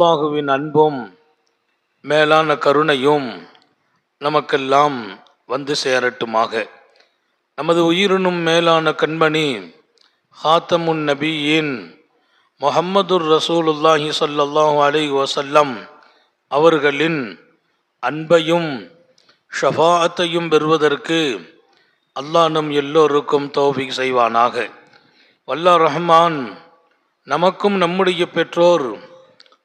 அல்லாஹுவின் அன்பும் மேலான கருணையும் நமக்கெல்லாம் வந்து சேரட்டுமாக. நமது உயிரினும் மேலான கண்மணி ஹாத்தமுன் நபியின் முஹம்மதுர் ரசூலுல்லாஹி ஸல்லல்லாஹு அலி வசல்லம் அவர்களின் அன்பையும் ஷஃபாத்தையும் பெறுவதற்கு அல்லாஹ் நம் எல்லோருக்கும் தௌஃபீக் செய்வானாக. வல்லா ரஹ்மான் நமக்கும் நம்முடைய பெற்றோர்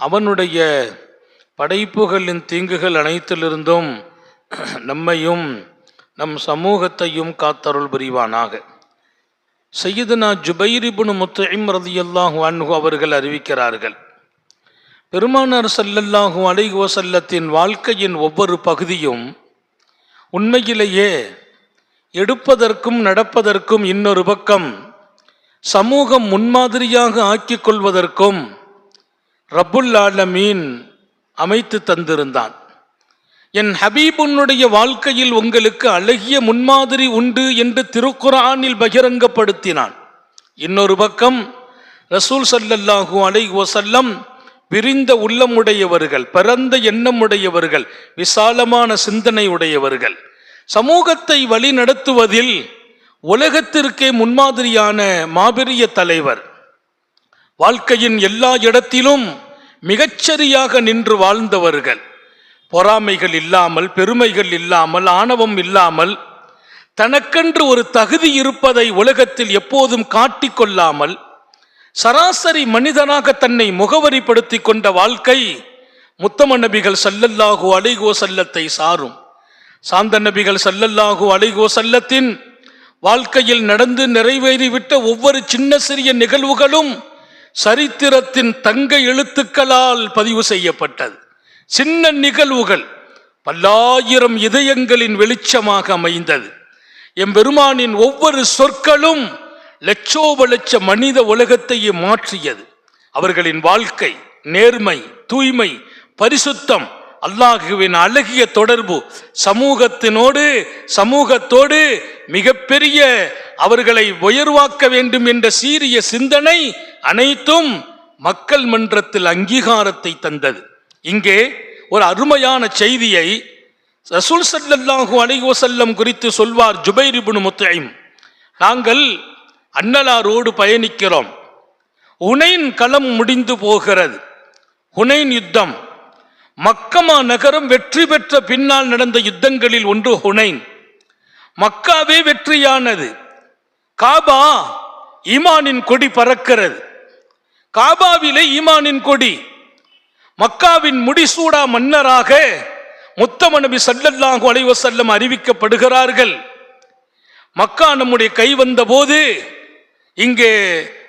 அவனுடைய படைப்புகளின் தீங்குகள் அனைத்திலிருந்தும் நம்மையும் நம் சமூகத்தையும் காத்தருள் புரிவானாக. சையதுனா ஜுபைரிபுனு முத்தைம் ரதியல்லாஹு அன்ஹு அவர்கள் அறிவிக்கிறார்கள் பெருமானார் சல்லல்லாஹு அலைஹி வஸல்லத்தின் வாழ்க்கையின் ஒவ்வொரு பகுதியும் உண்மையிலேயே எடுப்பதற்கும் நடப்பதற்கும் இன்னொரு பக்கம் சமூகம் முன்மாதிரியாக ஆக்கிக் கொள்வதற்கும் ரப்புல் ஆலமீன் அமைத்து தந்திருந்தான். என் ஹபீபுன்னுடைய வாழ்க்கையில் உங்களுக்கு அழகிய முன்மாதிரி உண்டு என்று திருக்குரானில் பகிரங்கப்படுத்தினான். இன்னொரு பக்கம் ரசூல் ஸல்லல்லாஹு அலை வஸல்லம் விரிந்த உள்ளமுடையவர்கள் பரந்த எண்ணமுடையவர்கள் விசாலமான சிந்தனை உடையவர்கள் சமூகத்தை வழி நடத்துவதில் உலகத்திற்கே முன்மாதிரியான மாபெரிய தலைவர் வாழ்க்கையின் எல்லா இடத்திலும் மிகச்சரியாக நின்று வாழ்ந்தவர்கள். பொறாமைகள் இல்லாமல் பெருமைகள் இல்லாமல் ஆணவம் இல்லாமல் தனக்கென்று ஒரு தகுதி இருப்பதை உலகத்தில் எப்போதும் காட்டிக்கொள்ளாமல் சராசரி மனிதனாக தன்னை முகவரிப்படுத்தி கொண்ட வாழ்க்கை முத்தம நபிகள் சல்லல்லாஹு அலைகோ சல்லத்தை சாரும். சாந்த நபிகள் சல்லல்லாஹு அலைகோ சல்லத்தின் வாழ்க்கையில் நடந்து நிறைவேறிவிட்ட ஒவ்வொரு சின்ன சிறிய நிகழ்வுகளும் சரித்திரத்தின் தங்க எழுத்துக்களால் பதிவு செய்யப்பட்டது. சின்ன நிகழ்வுகள் பல்லாயிரம் இதயங்களின் வெளிச்சமாக அமைந்தது. எம்பெருமானின் ஒவ்வொரு சொற்களும் லட்சோப லட்ச மனித உலகத்தையே மாற்றியது. அவர்களின் வாழ்க்கை நேர்மை தூய்மை பரிசுத்தம் அல்லாஹுவின் அழகிய தொடர்பு சமூகத்தினோடு சமூகத்தோடு மிகப்பெரிய அவர்களை உயர்வாக்க வேண்டும் என்ற சீரிய சிந்தனை அனைத்தும் மக்கள் மன்றத்தில் அங்கீகாரத்தை தந்தது. இங்கே ஒரு அருமையான செய்தியை ரசூல் சல்லாஹூ அலைஹி குறித்து சொல்வார் ஜுபைர் முத்தையும் நாங்கள் அன்னலாரோடு பயணிக்கிறோம். ஹுனைன் களம் முடிந்து போகிறது. ஹுனைன் யுத்தம். மக்கமா நகரம் வெற்றி பெற்ற பின்னால் நடந்த யுத்தங்களில் ஒன்று ஹுனைன். மக்காவே வெற்றியானது. காபா ஈமானின் கொடி பறக்கிறது. காபாவிலே ஈமானின் கொடி. மக்காவின் முடிசூடா மன்னராக முத்தம நபி சல்லல்லாஹு அலைஹி அறிவிக்கப்படுகிறார்கள். மக்கா நம்முடைய கை வந்தபோது இங்கே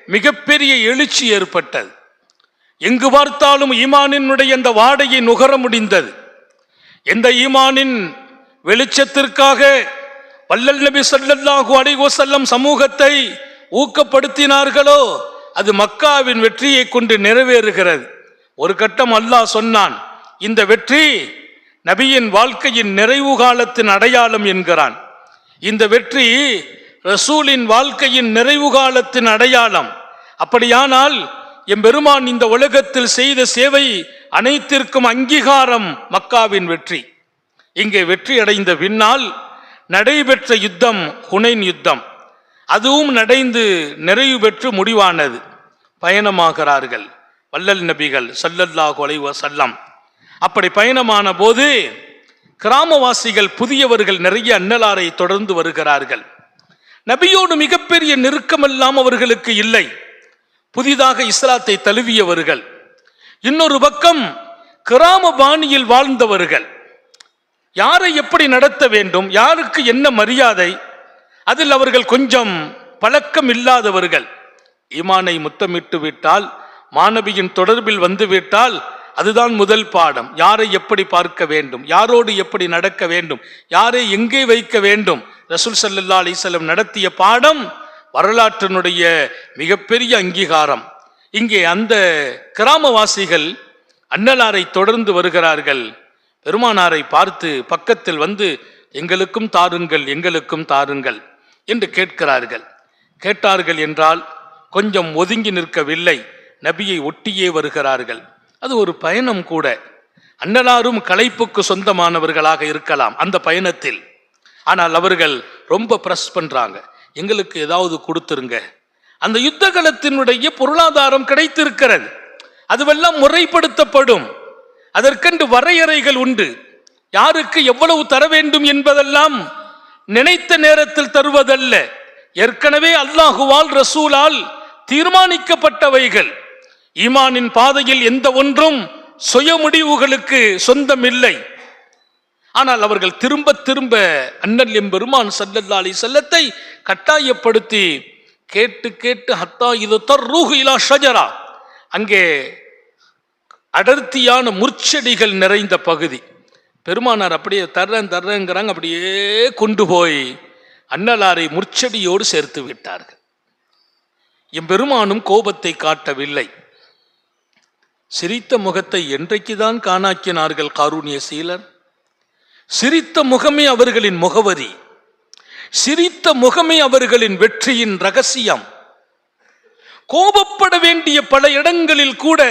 மிகப்பெரிய எழுச்சி ஏற்பட்டது. எங்கு பார்த்தாலும் ஈமானினுடைய அந்த வாடையை நுகர முடிந்தது. எந்த ஈமானின் வெளிச்சத்திற்காக வல்லல் நபி ஸல்லல்லாஹு அலைஹி சமூகத்தை ஊக்கப்படுத்தினார்களோ அது மக்காவின் வெற்றியை கொண்டு நிறைவேறுகிறது. ஒரு கட்டம் அல்லாஹ் சொன்னான் இந்த வெற்றி நபியின் வாழ்க்கையின் நிறைவு காலத்தின் அடையாளம் என்கிறான். இந்த வெற்றி ரசூலின் வாழ்க்கையின் நிறைவு காலத்தின் அடையாளம். அப்படியானால் எம்பெருமான் இந்த உலகத்தில் செய்த சேவை அனைத்திற்கும் அங்கீகாரம் மக்காவின் வெற்றி. இங்கே வெற்றி அடைந்த பின்னால் நடைபெற்ற யுத்தம் ஹுனைன் யுத்தம். அதுவும் நடைந்து நிறைவு பெற்று முடிவானது. பயணமாகிறார்கள் வல்லல் நபிகள் சல்லல்லா அலைஹி சல்லம் அப்படி பயணமான போது கிராமவாசிகள் புதியவர்கள் நிறைய அன்னலாரை தொடர்ந்து வருகிறார்கள். நபியோடு மிகப்பெரிய நெருக்கமெல்லாம் அவர்களுக்கு இல்லை. புதிதாக இஸ்லாத்தை தழுவியவர்கள். இன்னொரு பக்கம் கிராம பாணியில் வாழ்ந்தவர்கள். யாரை எப்படி நடத்த வேண்டும் யாருக்கு என்ன மரியாதை அதில் அவர்கள் கொஞ்சம் பழக்கம் இல்லாதவர்கள். ஈமானை முத்தமிட்டு விட்டால் மாணவியின் தொடர்பில் வந்துவிட்டால் அதுதான் முதல் பாடம். யாரை எப்படி பார்க்க வேண்டும் யாரோடு எப்படி நடக்க வேண்டும் யாரை எங்கே வைக்க வேண்டும். ரசூல் சல்லா அலிசல்லம் நடத்திய பாடம் வரலாற்றினுடைய மிகப்பெரிய அங்கீகாரம். இங்கே அந்த கிராமவாசிகள் அன்னலாரை தொடர்ந்து வருகிறார்கள். பெருமானாரை பார்த்து பக்கத்தில் வந்து எங்களுக்கும் தாருங்கள் எங்களுக்கும் தாருங்கள் என்று கேட்கிறார்கள். கேட்டார்கள் என்றால் கொஞ்சம் ஒதுங்கி நிற்கவில்லை. நபியை ஒட்டியே வருகிறார்கள். அது ஒரு பயணம் கூட. அன்னலாரும் களைப்புக்கு சொந்தமானவர்களாக இருக்கலாம் அந்த பயணத்தில். ஆனால் அவர்கள் ரொம்ப ப்ரெஸ் பண்ணுறாங்க எங்களுக்கு ஏதாவது கொடுத்துருங்க. அந்த யுத்த களத்தினுடைய பொருளாதாரம் கிடைத்திருக்கிறது. அதுவெல்லாம் முறைப்படுத்தப்படும். அதற்கென்று வரையறைகள் உண்டு. யாருக்கு எவ்வளவு தர வேண்டும் என்பதெல்லாம் நினைத்த நேரத்தில் தருவதல்ல. ஏற்கனவே அல்லாஹுவால் ரசூலால் தீர்மானிக்கப்பட்டவைகள். ஈமானின் பாதையில் எந்த ஒன்றும் சுய முடிவுகளுக்கு சொந்தமில்லை. ஆனால் அவர்கள் திரும்ப திரும்ப அண்ணன் எம்பெருமான் சல்லல்லா அலி செல்லத்தை கட்டாயப்படுத்தி கேட்டு கேட்டு ஹத்தா இது தர்ரூஹு இலா ஷஜரா. அங்கே அடர்த்தியான முற்செடிகள் நிறைந்த பகுதி. பெருமானார் அப்படியே தர்றேன் தர்றேங்கிறாங்க. அப்படியே கொண்டு போய் அன்னலாரை முற்செடியோடு சேர்த்து விட்டார்கள். எம்பெருமானும் கோபத்தை காட்டவில்லை. சிரித்த முகத்தை என்றைக்குதான் காணாக்கினார்கள் காரூணிய சீலர்? சிரித்த முகமே அவர்களின் முகவரி. சிரித்த முகமே அவர்களின் வெற்றியின் ரகசியம். கோபப்பட வேண்டிய பல இடங்களில் கூட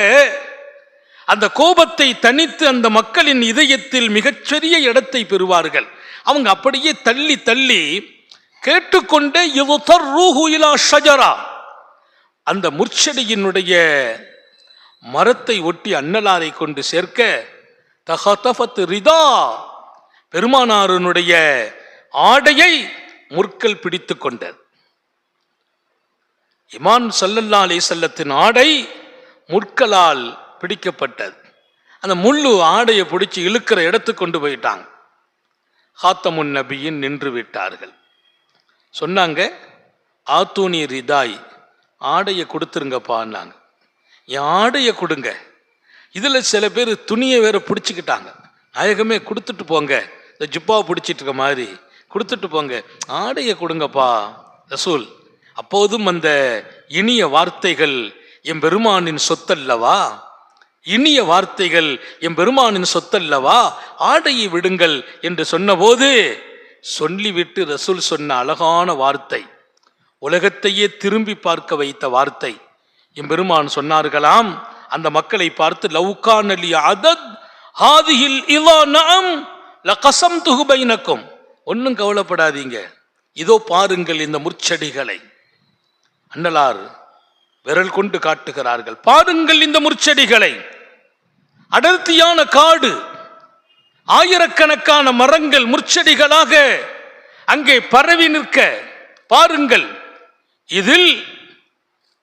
அந்த கோபத்தை தனித்து அந்த மக்களின் இதயத்தில் மிகச்சிறிய இடத்தை பெறுவார்கள். அவங்க அப்படியே தள்ளி தள்ளி கேட்டுக்கொண்டே இலா ஷஜரா. அந்த முற்செடியினுடைய மரத்தை ஒட்டி அன்னலாரை கொண்டு சேர்க்க தகதஃபத் ரிதா. பெருமானாருனுடைய ஆடையை முற்கள் பிடித்து கொண்டது. இமான் சல்லல்லா அலி செல்லத்தின் ஆடை முற்களால் பிடிக்கப்பட்டது. அந்த முள்ளு ஆடையை பிடிச்சி இழுக்கிற இடத்துக்கு கொண்டு போயிட்டாங்க. ஹாத்தமுன் நபியின் நின்று விட்டார்கள். சொன்னாங்க ஆத்தூனி ரிதாய் ஆடையை கொடுத்துருங்கப்பான்னாங்க என் ஆடையை கொடுங்க. இதில் சில பேர் துணியை வேற பிடிச்சிக்கிட்டாங்க. நாயகமே கொடுத்துட்டு போங்க. இந்த ஜிப்பாவை பிடிச்சிட்டு இருக்க மாதிரி கொடுத்துட்டு போங்க. ஆடையை கொடுங்கப்பா ரசூல். அப்போதும் அந்த இனிய வார்த்தைகள் என் பெருமானின் சொத்தல்லவா? இனிய வார்த்தைகள் என் பெருமானின் சொத்தல்லவா? ஆடையை விடுங்கள் என்று சொன்னபோது சொல்லிவிட்டு ரசூல் சொன்ன அழகான வார்த்தை உலகத்தையே திரும்பி பார்க்க வைத்த வார்த்தை. எம்பெருமான் சொன்னார்களாம் அந்த மக்களை பார்த்து லவுகான் அலி அதத் ஹாதிஹில் இலா நாம் லகசம் துகுபைனக்கும் ஒன்றும் கவலைப்படாதீங்க. இதோ பாருங்கள் இந்த முற்செடிகளை. அண்ணலார் விரல் கொண்டு காட்டுகிறார்கள். பாருங்கள் இந்த முற்செடிகளை. அடர்த்தியான காடு ஆயிரக்கணக்கான மரங்கள் முற்செடிகளாக அங்கே பரவி நிற்க. பாருங்கள் இதில்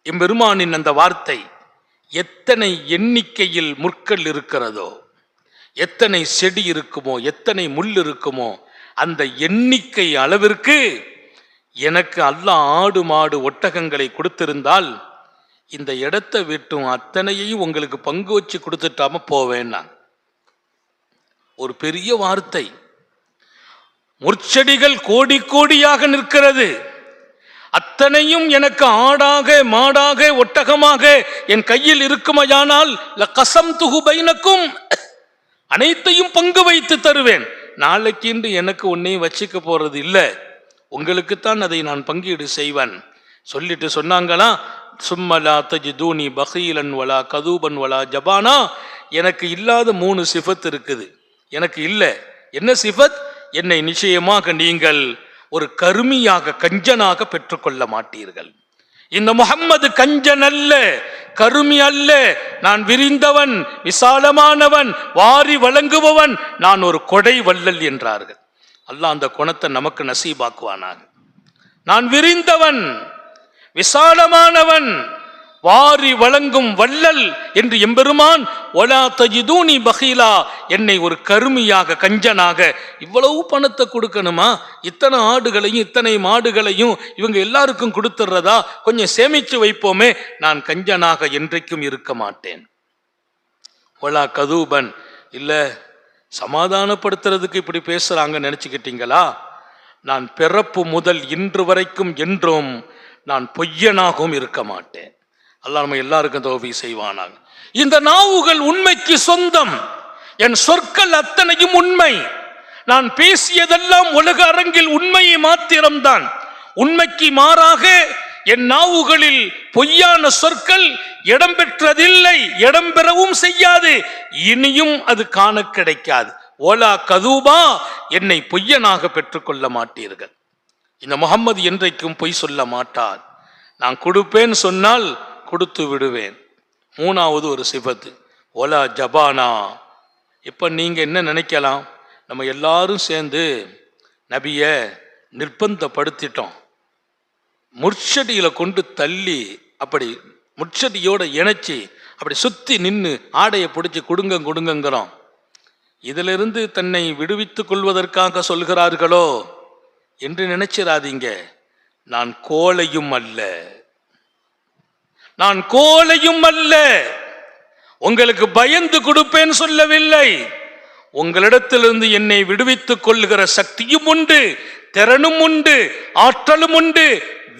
எம்பெருமானின் அந்த வார்த்தை எத்தனை எண்ணிக்கையில் முற்கள் இருக்கிறதோ. எத்தனை செடி இருக்குமோ எத்தனை முள் இருக்குமோ அந்த எண்ணிக்கை அளவிற்கு எனக்கு அல்ல ஆடு மாடு ஒட்டகங்களை கொடுத்திருந்தால் இந்த இடத்தை விட்டும் அத்தனையையும் உங்களுக்கு பங்கு வச்சு கொடுத்துட்டாம போவேன் நான். ஒரு பெரிய வார்த்தை. முற்செடிகள் கோடி கோடியாக நிற்கிறது. அத்தனையும் எனக்கு ஆடாக மாடாக ஒட்டகமாக என் கையில் இருக்குமையானால் கசம் துகுபைனக்கும் அனைத்தையும் பங்கு வைத்து தருவேன். நாளைக்கு இன்று எனக்கு உன்னையும் வச்சுக்க போறது இல்லை. உங்களுக்குத்தான் அதை நான் பங்கீடு செய்வேன். சொல்லிட்டு சொன்னாங்களா? சும்மலா தஜிதூனி பகீலன் வலா கதூபன் வலா ஜபானா. எனக்கு இல்லாத மூணு சிஃபத் இருக்குது. எனக்கு இல்லை. என்ன சிஃபத்? என்னை நிச்சயமாக நீங்கள் ஒரு கருமியாக கஞ்சனாக பெற்றுக்கொள்ள மாட்டீர்கள். இந்த முகம்மது கஞ்சன் அல்ல. கருமி அல்ல. நான் விரிந்தவன் விசாலமானவன் வாரி வழங்குபவன். நான் ஒரு கொடை வள்ளல் என்றார்கள். அல்லாஹ் அந்த குணத்தை நமக்கு நசீபாக்குவானாக. நான் விரிந்தவன் விசாலமானவன் வாரி வழங்கும் வள்ளல் என்று எம்பெருமான் ஒலா தஜிதூனி பஹீலா என்னை ஒரு கருமியாக கஞ்சனாக இவ்வளவு பணத்தை கொடுக்கணுமா? இத்தனை ஆடுகளையும் இத்தனை மாடுகளையும் இவங்க எல்லாருக்கும் கொடுத்துடுறதா? கொஞ்சம் சேமித்து வைப்போமே. நான் கஞ்சனாக என்றைக்கும் இருக்க மாட்டேன். ஒலா கதூபன் இல்லை சமாதானப்படுத்துறதுக்கு இப்படி பேசுகிறாங்கன்னு நினச்சிக்கிட்டீங்களா? நான் பிறப்பு முதல் இன்று வரைக்கும் என்றும் நான் பொய்யனாகவும் இருக்க மாட்டேன். அல்லா நம்ம எல்லாருக்கும் தோல்வி செய்வானாங்க இந்த நாவுகள் உண்மைக்கு சொந்தம். என் சொற்கள் அத்தனையும் உண்மை. நான் பேசியதெல்லாம் உலக அரங்கில் உண்மையை மாத்திரம்தான். உண்மைக்கு மாறாக என் நாவுகளில் பொய்யான சொற்கள் இடம்பெற்றதில்லை இடம்பெறவும் செய்யாது. இனியும் அது காண கிடைக்காது. ஓலா கதூபா என்னை பொய்யனாக பெற்றுக்கொள்ள மாட்டீர்கள். இந்த முகம்மது என்றைக்கும் பொய் சொல்ல மாட்டார். நான் கொடுப்பேன் சொன்னால் கொடுத்து விடுவேன். மூணாவது ஒரு சிபத்து. ஒலா ஜபானா. இப்போ நீங்கள் என்ன நினைக்கலாம்? நம்ம எல்லாரும் சேர்ந்து நபியை நிர்பந்தப்படுத்திட்டோம். முற்சடியில் கொண்டு தள்ளி அப்படி முட்சடியோடு இணைச்சி அப்படி சுற்றி நின்று ஆடையை பிடிச்சி கொடுங்க கொடுங்கங்கிறோம். இதிலிருந்து தன்னை விடுவித்து கொள்வதற்காக சொல்கிறார்களோ? என்று நினைச்சிடாதீங்க நான் கோழையும் அல்ல. நான் கோலையும் அல்ல. உங்களுக்கு பயந்து கொடுப்பேன் சொல்லவில்லை. உங்களிடத்திலிருந்து என்னை விடுவித்துக் கொள்ளுகிற சக்தியும் உண்டு திறனும் உண்டு ஆற்றலும் உண்டு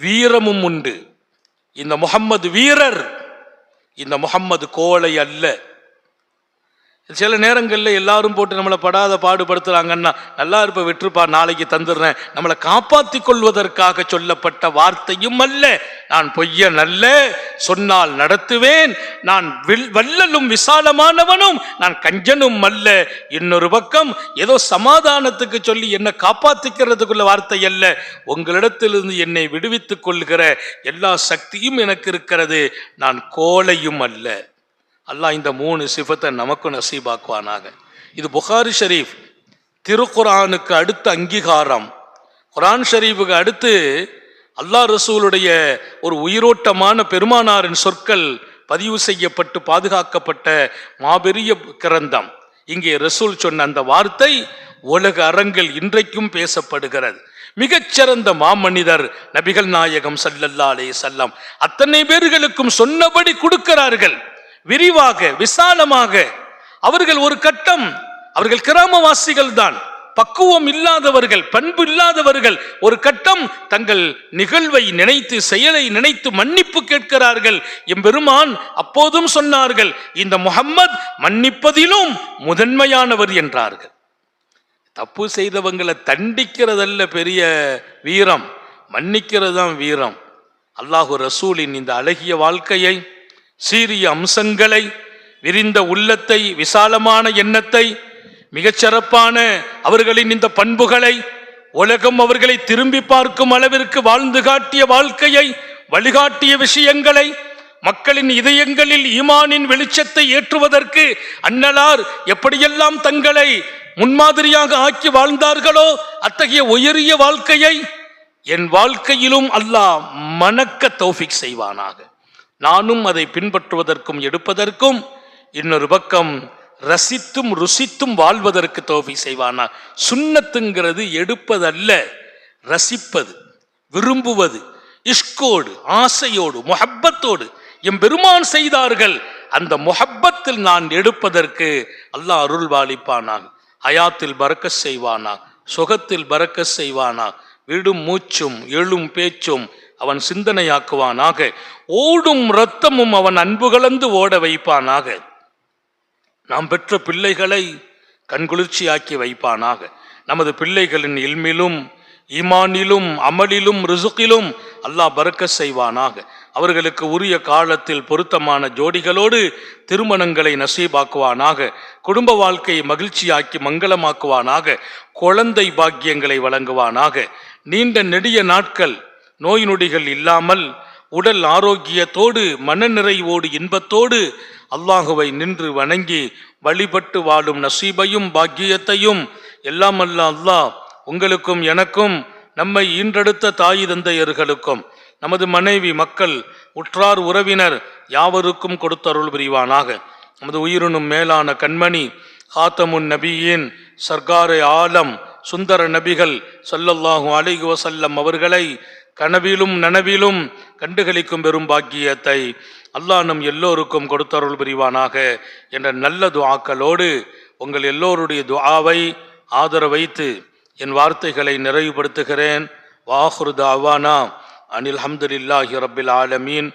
வீரமும் உண்டு. இந்த முகம்மது வீரர் இந்த முகம்மது கோலை அல்ல. சில நேரங்களில் எல்லாரும் போட்டு நம்மளை படாத பாடுபடுத்துகிறாங்கன்னா நல்லா இருப்ப விட்டுருப்பா நாளைக்கு தந்துடுறேன். நம்மளை காப்பாற்றி கொள்வதற்காக சொல்லப்பட்ட வார்த்தையும் அல்ல. நான் பொய்யன் அல்ல. சொன்னால் நடத்துவேன். நான் வில்- வல்லலும் விசாலமானவனும். நான் கஞ்சனும் அல்ல. இன்னொரு பக்கம் ஏதோ சமாதானத்துக்கு சொல்லி என்னை காப்பாற்றிக்கிறதுக்குள்ள வார்த்தை அல்ல. உங்களிடத்திலிருந்து என்னை விடுவித்துக் கொள்கிற எல்லா சக்தியும் எனக்கு இருக்கிறது. நான் கோலையும் அல்ல. அல்லாஹ் இந்த மூணு சிஃபத்தை நமக்கும் நசீபாக்குவானாக. இது புகாரி ஷரீஃப். திருக்குரானுக்கு அடுத்த அங்கீகாரம். குரான் ஷரீஃபுக்கு அடுத்து அல்லாஹ் ரசூலுடைய ஒரு உயிரோட்டமான பெருமானாரின் சொற்கள் பதிவு செய்யப்பட்டு பாதுகாக்கப்பட்ட மாபெரிய கிரந்தம். இங்கே ரசூல் சொன்ன அந்த வார்த்தை உலக அரங்கில் இன்றைக்கும் பேசப்படுகிறது. மிகச்சிறந்த மாமனிதர் நபிகள் நாயகம் சல்லல்லா அலே வஸல்லம். அத்தனை பேர்களுக்கும் சொன்னபடி கொடுக்கிறார்கள். விரிவாக விசாலமாக. அவர்கள் ஒரு கட்டம். அவர்கள் கிராமவாசிகள் தான். பக்குவம் இல்லாதவர்கள் பண்பு இல்லாதவர்கள் ஒரு கட்டம். தங்கள் நிகழ்வை நினைத்து செயலை நினைத்து மன்னிப்பு கேட்கிறார்கள். எம்பெருமான் அப்போதும் சொன்னார்கள் இந்த முகம்மது மன்னிப்பதிலும் முதன்மையானவர் என்றார்கள். தப்பு செய்தவங்களை தண்டிக்கிறதல்ல பெரிய வீரம். மன்னிக்கிறது தான் வீரம். அல்லாஹு ரசூலின் இந்த அழகிய வாழ்க்கையை சீரிய அம்சங்களை விரிந்த உள்ளத்தை விசாலமான எண்ணத்தை மிகச்சிறப்பான அவர்களின் இந்த பண்புகளை உலகம் அவர்களை திரும்பி பார்க்கும் அளவிற்கு வாழ்ந்து காட்டிய வாழ்க்கையை வழிகாட்டிய விஷயங்களை மக்களின் இதயங்களில் ஈமானின் வெளிச்சத்தை ஏற்றுவதற்கு அன்னலார் எப்படியெல்லாம் தங்களை முன்மாதிரியாக ஆக்கி வாழ்ந்தார்களோ அத்தகைய உயரிய வாழ்க்கையை என் வாழ்க்கையிலும் அல்லாஹ் மணக்க தௌஃபிக் செய்வானாக. நானும் அதை பின்பற்றுவதற்கும் எடுப்பதற்கும் இன்னொரு பக்கம் ரசித்தும் ருசித்தும் வாழ்வதற்கு தோஃபி செய்வானா? சுண்ணத்துங்கிறது எடுப்பதல்ல ரசிப்பது விரும்புவது இஷ்கோடு ஆசையோடு முஹப்பத்தோடு எம் பெருமான் செய்தார்கள் அந்த முஹப்பத்தில் நான் எடுப்பதற்கு அல்லாஹ் அருள் வாலிப்பானான் ஹயாத்தில் பறக்க செய்வானா சுகத்தில் பறக்க செய்வானா விடும் மூச்சும் எழும் பேச்சும் அவன் சிந்தனையாக்குவானாக. ஓடும் இரத்தமும் அவன் அன்பு கலந்து ஓட வைப்பானாக. நாம் பெற்ற பிள்ளைகளை கண்குளிர்ச்சியாக்கி வைப்பானாக. நமது பிள்ளைகளின் இல்மிலும் ஈமானிலும் அமலிலும் ரிசுக்கிலும் அல்லாஹ் பறக்க செய்வானாக. அவர்களுக்கு உரிய காலத்தில் பொருத்தமான ஜோடிகளோடு திருமணங்களை நசீபாக்குவானாக. குடும்ப வாழ்க்கையை மகிழ்ச்சியாக்கி மங்களமாக்குவானாக. குழந்தை பாக்கியங்களை வழங்குவானாக. நீண்ட நெடிய நாட்கள் நோய் நொடிகள் இல்லாமல் உடல் ஆரோக்கியத்தோடு மனநிறைவோடு இன்பத்தோடு அல்லாஹுவை நின்று வணங்கி வழிபட்டு வாழும் நசீபையும் பாக்கியத்தையும் எல்லாம் அல்ல அல்லாஹ் உங்களுக்கும் எனக்கும் நம்மை ஈன்றெடுத்த தாய் தந்தையர்களுக்கும் நமது மனைவி மக்கள் உற்றார் உறவினர் யாவருக்கும் கொடுத்தருள் புரிவானாக. நமது உயிரினும் மேலான கண்மணி ஹாத்தமுன் நபியின் சர்க்காரை ஆலம் சுந்தர நபிகள் சல்லல்லாஹு அலைஹி அவர்களை கனவிலும் நனவிலும் கண்டுகளிக்கும் பெரும் பாக்கியத்தை அல்லாஹ் நம் எல்லோருக்கும் கொடுத்தருள் புரிவானாக என்ற நல்ல துவாக்களோடு உங்கள் எல்லோருடைய துவாவை ஆதரவைத்து என் வார்த்தைகளை நிறைவுபடுத்துகிறேன். வாஹுரு தாவானா. அனில் ஹம்துலில்லாஹி ரபில் ஆலமீன்.